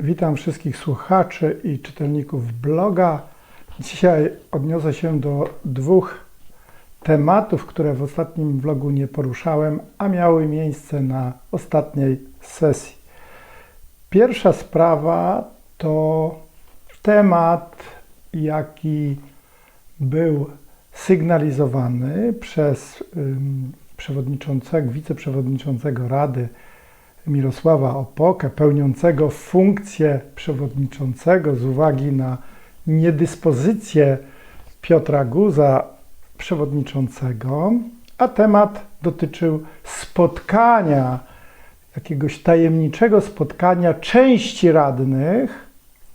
Witam wszystkich słuchaczy i czytelników bloga. Dzisiaj odniosę się do dwóch tematów, które w ostatnim vlogu nie poruszałem, a miały miejsce na ostatniej sesji. Pierwsza sprawa to temat, jaki był sygnalizowany przez przewodniczącego, wiceprzewodniczącego Rady Mirosława Opokę, pełniącego funkcję przewodniczącego z uwagi na niedyspozycję Piotra Guza, przewodniczącego, a temat dotyczył spotkania, jakiegoś tajemniczego spotkania części radnych,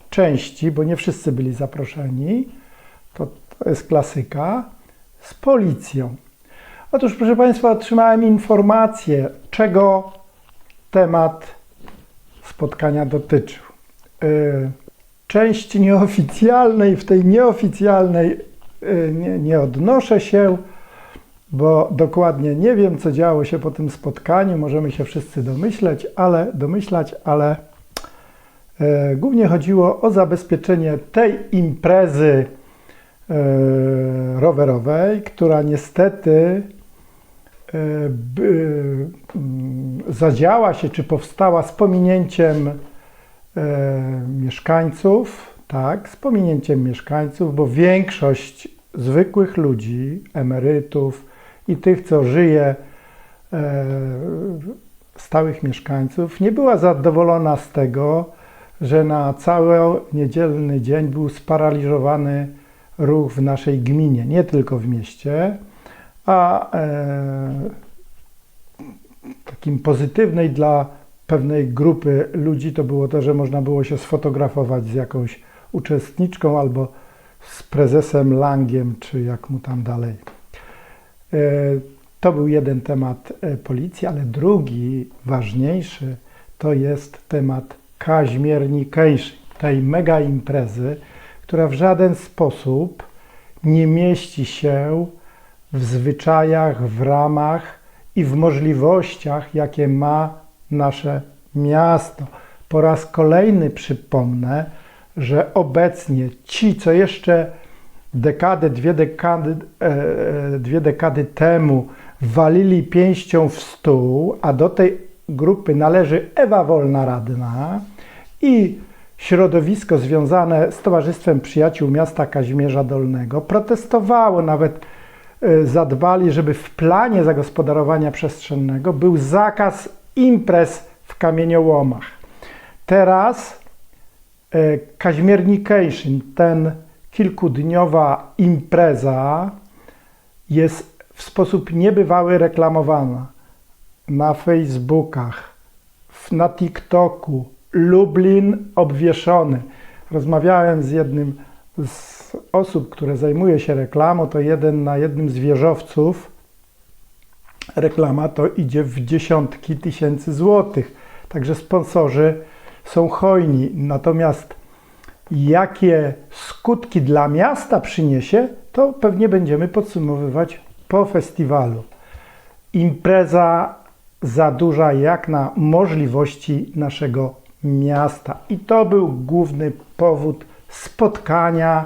części, bo nie wszyscy byli zaproszeni, to, to jest klasyka, z policją. Otóż, proszę Państwa, otrzymałem informację, czego temat spotkania dotyczył. Y, Części nieoficjalnej, w tej nieoficjalnej y, nie, nie odnoszę się, bo dokładnie nie wiem, co działo się po tym spotkaniu. Możemy się wszyscy domyśleć, ale domyślać, ale y, głównie chodziło o zabezpieczenie tej imprezy rowerowej, która niestety zadziała się, czy powstała z pominięciem e, mieszkańców, tak, z pominięciem mieszkańców, bo większość zwykłych ludzi, emerytów i tych, co żyje, e, stałych mieszkańców, nie była zadowolona z tego, że na cały niedzielny dzień był sparaliżowany ruch w naszej gminie, nie tylko w mieście, a e, takim pozytywnej dla pewnej grupy ludzi to było to, że można było się sfotografować z jakąś uczestniczką albo z prezesem Langiem, czy jak mu tam dalej. E, to był jeden temat e, policji, ale drugi, ważniejszy, to jest temat kaźmiernikejszy, tej mega imprezy, która w żaden sposób nie mieści się w zwyczajach, w ramach i w możliwościach, jakie ma nasze miasto. Po raz kolejny przypomnę, że obecnie ci, co jeszcze dekadę, dwie dekady, e, dwie dekady temu walili pięścią w stół, a do tej grupy należy Ewa Wolna Radna i środowisko związane z Towarzystwem Przyjaciół Miasta Kazimierza Dolnego, protestowało nawet zadbali, żeby w planie zagospodarowania przestrzennego był zakaz imprez w kamieniołomach. Teraz y, Kaźmiernication, ten kilkudniowa impreza jest w sposób niebywały reklamowana na Facebookach, na TikToku, Lublin obwieszony. Rozmawiałem z jednym z osób, które zajmuje się reklamą, to jeden na jednym z wieżowców reklama to idzie w dziesiątki tysięcy złotych. Także sponsorzy są hojni. Natomiast jakie skutki dla miasta przyniesie, to pewnie będziemy podsumowywać po festiwalu. Impreza za duża jak na możliwości naszego miasta. I to był główny powód spotkania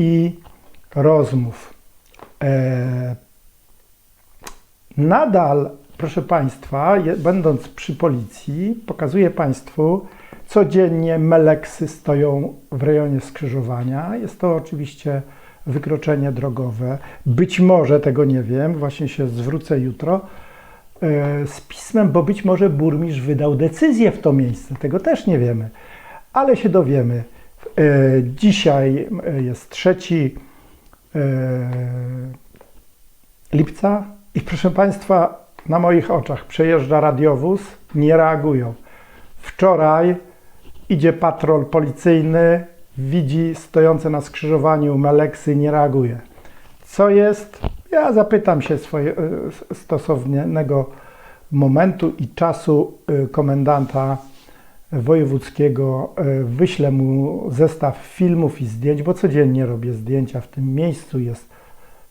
i rozmów. E, nadal, proszę Państwa, będąc przy policji, pokazuję Państwu, codziennie meleksy stoją w rejonie skrzyżowania. Jest to oczywiście wykroczenie drogowe. Być może, tego nie wiem, właśnie się zwrócę jutro e, z pismem, bo być może burmistrz wydał decyzję w to miejsce. Tego też nie wiemy, ale się dowiemy. E, dzisiaj e, jest trzeci e, lipca i proszę Państwa, na moich oczach przejeżdża radiowóz, nie reagują. Wczoraj idzie patrol policyjny, widzi stojące na skrzyżowaniu Meleksy, nie reaguje. Co jest? Ja zapytam się swoje, stosownego momentu i czasu komendanta wojewódzkiego, e, wyślę mu zestaw filmów i zdjęć, bo codziennie robię zdjęcia w tym miejscu. Jest,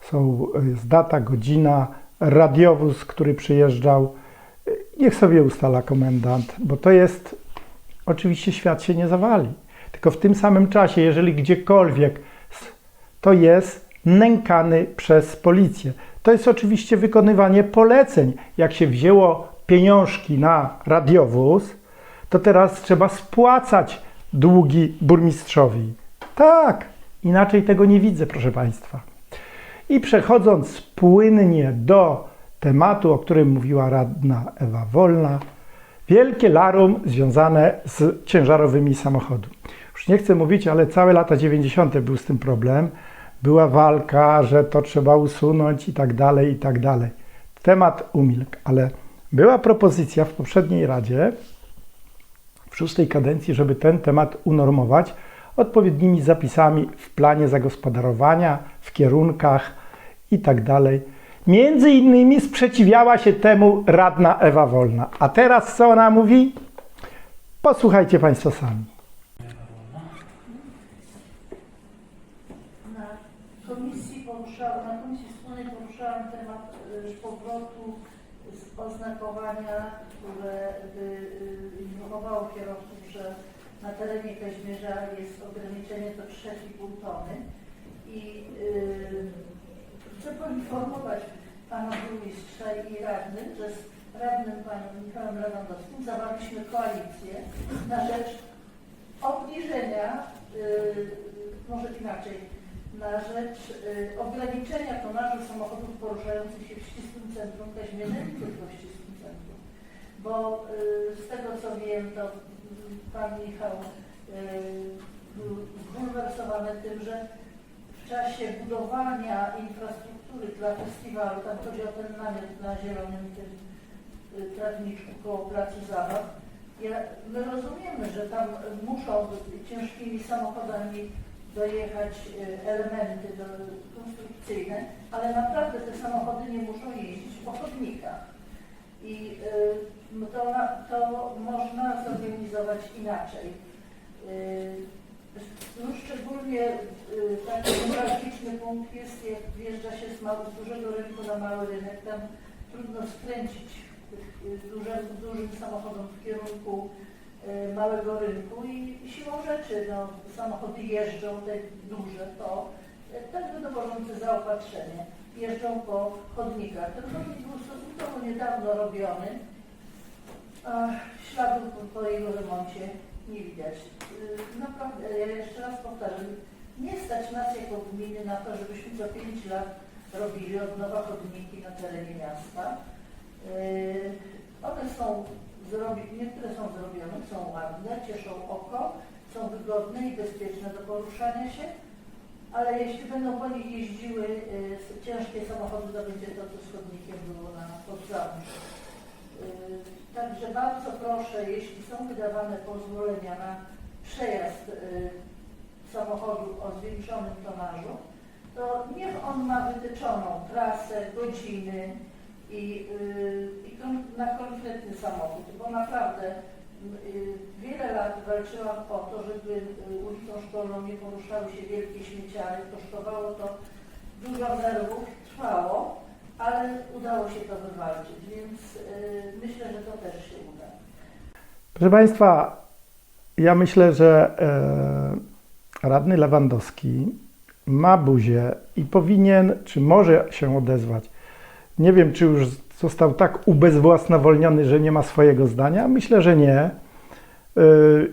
są, jest data, godzina, radiowóz, który przyjeżdżał. Niech sobie ustala komendant, bo to jest oczywiście świat się nie zawali. Tylko w tym samym czasie, jeżeli gdziekolwiek to jest nękany przez policję. To jest oczywiście wykonywanie poleceń. Jak się wzięło pieniążki na radiowóz, to teraz trzeba spłacać długi burmistrzowi. Tak, inaczej tego nie widzę, proszę Państwa. I przechodząc płynnie do tematu, o którym mówiła radna Ewa Wolna, wielkie larum związane z ciężarowymi samochodami. Już nie chcę mówić, ale całe lata 90. był z tym problem. Była walka, że to trzeba usunąć i tak dalej, i tak dalej. Temat umilkł, ale była propozycja w poprzedniej Radzie, szóstej kadencji, żeby ten temat unormować odpowiednimi zapisami w planie zagospodarowania, w kierunkach i tak. Między innymi sprzeciwiała się temu radna Ewa Wolna. A teraz co ona mówi? Posłuchajcie Państwo sami. Na komisji poruszałam, na komisji wspólnej poruszałam temat y, powrotu z oznakowania, które by y, informowało kierowców, że na terenie Kaźmierza jest ograniczenie do 3,5 tony. I y, chcę poinformować pana burmistrza i radnych, że z radnym panem Michałem Lewandowskim zawarliśmy koalicję na rzecz obniżenia, y, może inaczej, na rzecz y, ograniczenia tonażu samochodów poruszających się w ścisłym centrum tylko w ścisłym centrum. Bo y, z tego co wiem, to y, pan Michał y, był zbulwersowany tym, że w czasie budowania infrastruktury dla festiwalu, tam chodzi o ten namiot na zielonym tym y, trawniczku koło placu zabaw, ja, my rozumiemy, że tam muszą ciężkimi samochodami dojechać y, elementy do, konstrukcyjne, ale naprawdę te samochody nie muszą jeździć po chodnikach. I y, to, to można zorganizować inaczej. Y, no szczególnie taki newralgiczny punkt jest, jak wjeżdża się z, mały, z dużego rynku na mały rynek, tam trudno skręcić dużym, dużym samochodom w kierunku małego rynku i siłą rzeczy no, samochody jeżdżą, te duże, to y, tak wydoborzące zaopatrzenie, jeżdżą po chodnikach. Ten chodnik był stosunkowo niedawno robiony, a śladów po, jego remoncie nie widać. Y, Naprawdę, ja jeszcze raz powtarzam, nie stać nas jako gminy na to, żebyśmy co 5 lat robili od nowa chodniki na terenie miasta. One są zrobi, niektóre są zrobione, są ładne, cieszą oko, są wygodne i bezpieczne do poruszania się, ale jeśli będą po nich jeździły s- ciężkie samochody, to będzie to, co z chodnikiem było na podzabrzu. Yy, Także bardzo proszę, jeśli są wydawane pozwolenia na przejazd yy, samochodu o zwiększonym tonażu, to niech on ma wytyczoną trasę, godziny i, yy, i na konkretny samochód, bo naprawdę yy, wiele lat walczyłam o to, żeby yy, ulicą szkolną nie poruszały się wielkie śmieciary, kosztowało to dużo nerwów, trwało, ale udało się to wywalczyć, więc myślę, że to też się uda. Proszę Państwa, ja myślę, że e, radny Lewandowski ma buzię i powinien, czy może się odezwać. Nie wiem, czy już został tak ubezwłasnowolniony, że nie ma swojego zdania. Myślę, że nie. E,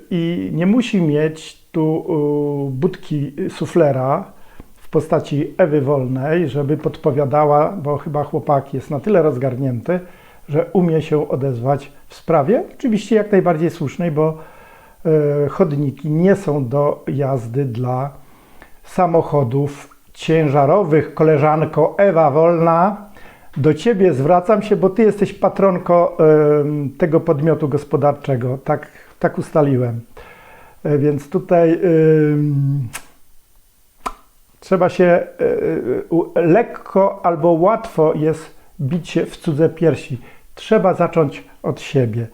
I nie musi mieć tu e, budki suflera w postaci Ewy Wolnej, żeby podpowiadała, bo chyba chłopak jest na tyle rozgarnięty, że umie się odezwać w sprawie. Oczywiście jak najbardziej słusznej, bo e, chodniki nie są do jazdy dla samochodów ciężarowych. Koleżanko Ewa Wolna, do Ciebie zwracam się, bo Ty jesteś patronką em, tego podmiotu gospodarczego. Tak, tak ustaliłem. E, Więc tutaj em, trzeba się u- lekko albo łatwo jest bić się w cudze piersi. Trzeba zacząć od siebie.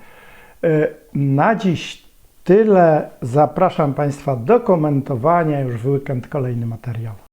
Na dziś tyle. Zapraszam Państwa do komentowania już w weekend kolejny materiał.